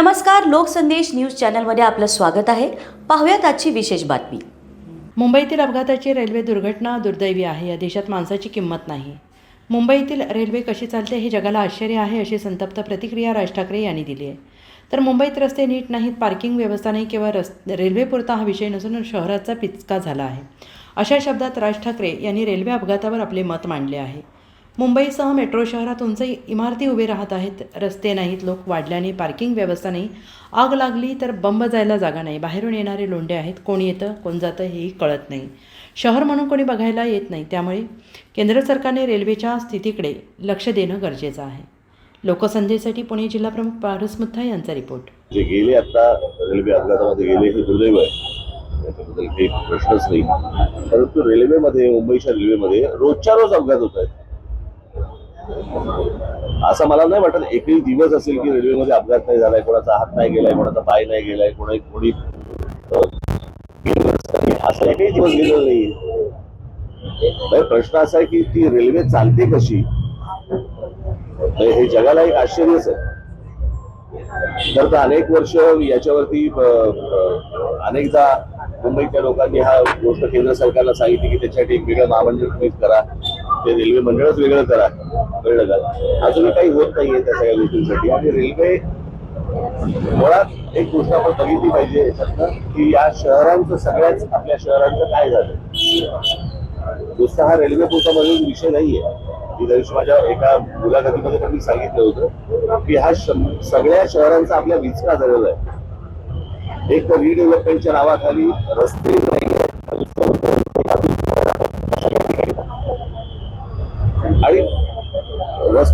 नमस्कार लोकसंदेश न्यूज चॅनलमध्ये आपलं स्वागत आहे. पाहूयात आजची विशेष बातमी. मुंबईतील अपघाताची रेल्वे दुर्घटना दुर्दैवी आहे. या देशात माणसाची किंमत नाही. मुंबईतील रेल्वे कशी चालते हे जगाला आश्चर्य आहे अशी संतप्त प्रतिक्रिया राज ठाकरे यांनी दिली आहे. तर मुंबईत रस्ते नीट नाहीत पार्किंग व्यवस्था नाही केवळ रस् रेल्वेपुरता हा विषय नसून शहराचा पिचका झाला आहे. अशा शब्दात राज ठाकरे यांनी रेल्वे अपघातावर आपले मत मांडले आहे. मुंबईसह मेट्रो शहरात उंच इमारती उभे राहत आहेत. रस्ते नाहीत लोक वाढल्याने पार्किंग व्यवस्था नाही. आग लागली तर बंब जायला जागा नाही. बाहेरून येणारे लोंढे आहेत. कोण येतं कोण जातं हेही कळत नाही. शहर म्हणून कोणी बघायला येत नाही. त्यामुळे केंद्र सरकारने रेल्वेच्या स्थितीकडे लक्ष देणं गरजेचं आहे. लोकसंधीसाठी पुणे जिल्हा प्रमुख पारस मुथा यांचा रिपोर्ट. जे गेले आता रेल्वे अपघातामध्ये गेले हे दुर्दैव आहे. त्याच्याबद्दल काही प्रश्नच नाही. परंतु रेल्वेमध्ये मुंबईच्या रेल्वेमध्ये रोजच्या रोज अपघात होत आहेत. असं मला नाही वाटत एकही दिवस असेल की रेल्वेमध्ये अपघात नाही झालाय कोणाचा हात नाही गेलाय कोणाचा पाय नाही गेलाय कोणा कोणी अं, असं एकही दिवस गेलेला नाही प्रश्न असा आहे की ती रेल्वे चालते कशी? हे जगाला एक आश्चर्यच आहे. तर अनेक वर्ष याच्यावरती अनेकदा मुंबईच्या लोकांनी हा गोष्ट केंद्र सरकारला सांगितली की त्याच्यासाठी एक वेगळं महामंडळ करा. ते रेल्वे मंडळच वेगळं करा कळलं का? अजूनही काही होत नाहीये त्या सगळ्या गोष्टींसाठी. आणि रेल्वे मुळात एक गोष्ट आपण बघितली पाहिजे याच्यातनं की या शहरांचं सगळ्याच आपल्या शहरांचं काय झालं? नुसता हा रेल्वे पोचामध्ये विषय नाहीये. मी माझ्या एका मुलाखतीमध्ये पण मी सांगितलं होतं की हा सगळ्या शहरांचा आपल्या विचका झालेला आहे. एक तर रिडेव्हलपमेंटच्या नावाखाली रस्ते नाही आणि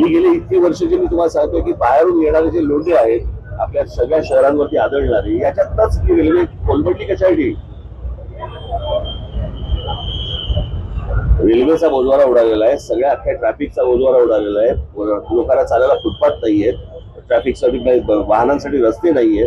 मी गेले इतकी वर्ष जे मी तुम्हाला सांगतोय की बाहेरून येणारे जे लोंढे आहेत आपल्या सगळ्या शहरांवरती आदळणारे याच्यातच रेल्वे कोलमडली कशासाठी रेल्वेचा बोजवारा उडालेला आहे सगळ्या अख्ख्या ट्रॅफिकचा बोजवारा उडालेला आहे. लोकांना चालायला फुटपाथ नाहीये ट्रॅफिकसाठी वाहनांसाठी रस्ते नाहीये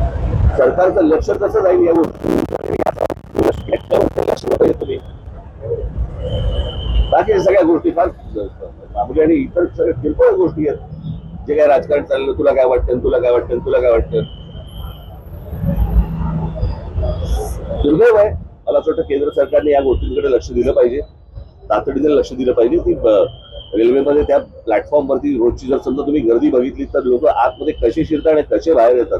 सरकारचं लक्ष कसं जाईल या गोष्टी? लक्ष नाही पाहिजे तुम्ही बाकी सगळ्या गोष्टी फार मामूली आणि इतर सगळ्या किरकोळ गोष्टी आहेत. जे काय राजकारण चाललं तुला काय वाटतं? तुला काय वाटतं? तुला काय वाटतं? दुर्दैव आहे. मला असं वाटतं केंद्र सरकारने या गोष्टींकडे लक्ष दिलं पाहिजे. तातडीने लक्ष दिलं पाहिजे की रेल्वेमध्ये त्या प्लॅटफॉर्मवरती रोजची जर समजा तुम्ही गर्दी बघितली तर लोक आतमध्ये कसे शिरतात आणि कसे बाहेर येतात?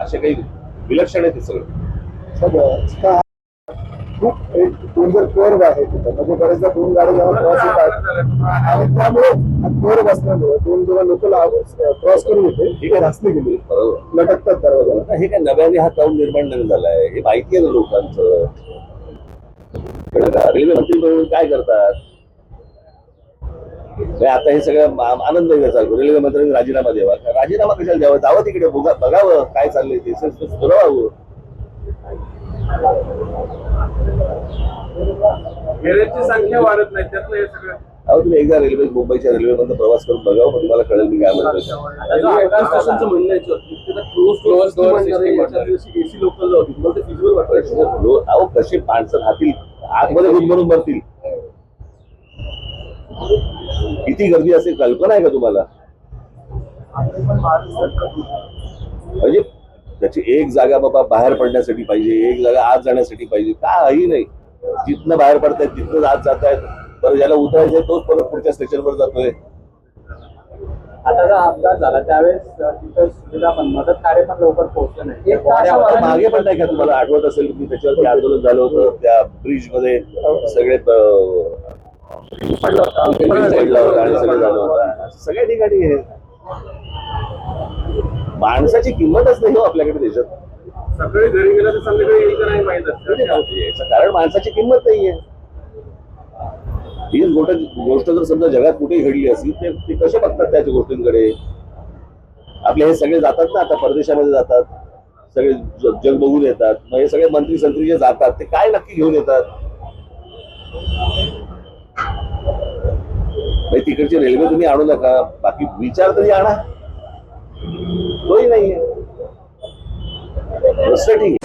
असे काही विलक्षण आहे ते सगळं. सगळं. खूप एक सुंदर कर्व आहे तिथं. म्हणजे बरेचदा दोन गाड्या जेव्हा क्रॉस होतात आणि त्यामुळे कर्व असल्यामुळे दोन जेव्हा लोक क्रॉस करून येते ठीक आहे. रस्ते गेली. लटकतात दरवाजाला हे काय नव्याने हा क्रौड निर्माण नाही झालाय हे माहिती आहे ना लोकांचं? रेल्वे मंत्री काय करतात? म्हणजे आता हे सगळं मा- आनंद त्याचा रेल्वे मंत्र्यांनी राजीनामा द्यावा. राजीनामा कशाला द्यावा? जावं तिकडे बघा बघावं काय चाललंय ते. स- स- ठरवावं गेरेजची संख्या वाढत नाही त्यातलं हे सगळं. अहो तुम्ही एकदा रेल्वे मुंबईच्या रेल्वेमधून प्रवास करून बघावं मग तुम्हाला कळेल मी काय म्हणतो वाटतं? लो- अहो कसे माणसं राहतील? आतमध्ये गुदमरून भरतील किती गर्दी असेल कल्पना आहे का तुम्हाला? म्हणजे त्याची एक जागा बाबा बाहेर पडण्यासाठी पाहिजे एक जागा आत जाण्यासाठी पाहिजे काही नाही. जिथनं बाहेर पडतायत तिथनंच आत जात आहेत बरं ज्याला उतरायचंय तोच परत पुढच्या स्टेशनवर जातोय. आता अपघात झाला त्यावेळेस सुविधा पण मदत कार्य पण लवकर पोहोचलं नाही. मागे पण नाही का तुम्हाला? आठवत असेल की त्याच्यावरती आंदोलन झालं होतं त्या ब्रिजमध्ये सगळे अं, पडलं होतं आणि सगळं झालं होतं असं सगळ्या ठिकाणी आहे. माणसाची किंमतच नाही हो आपल्याकडे देशात. सकाळी घरी गेलं तर संध्याकाळी येईल का नाही माहीत असतं. कारण माणसाची किंमत नाहीये. हीच गोष्ट गोष्ट जर समजा जगात कुठेही घडली असेल ते ते कसे बघतात त्याच्या गोष्टींकडे? आपले हे सगळे जातात ना आता परदेशामध्ये जातात. सगळे जग बघून येतात. मग हे सगळे मंत्री संत्री जे जातात ते काय नक्की घेऊन येतात? म्हणजे तिकडची रेल्वे तुम्ही आणू नका. बाकी विचार तरी आणा. तोही नाहीये. ठीक. आहे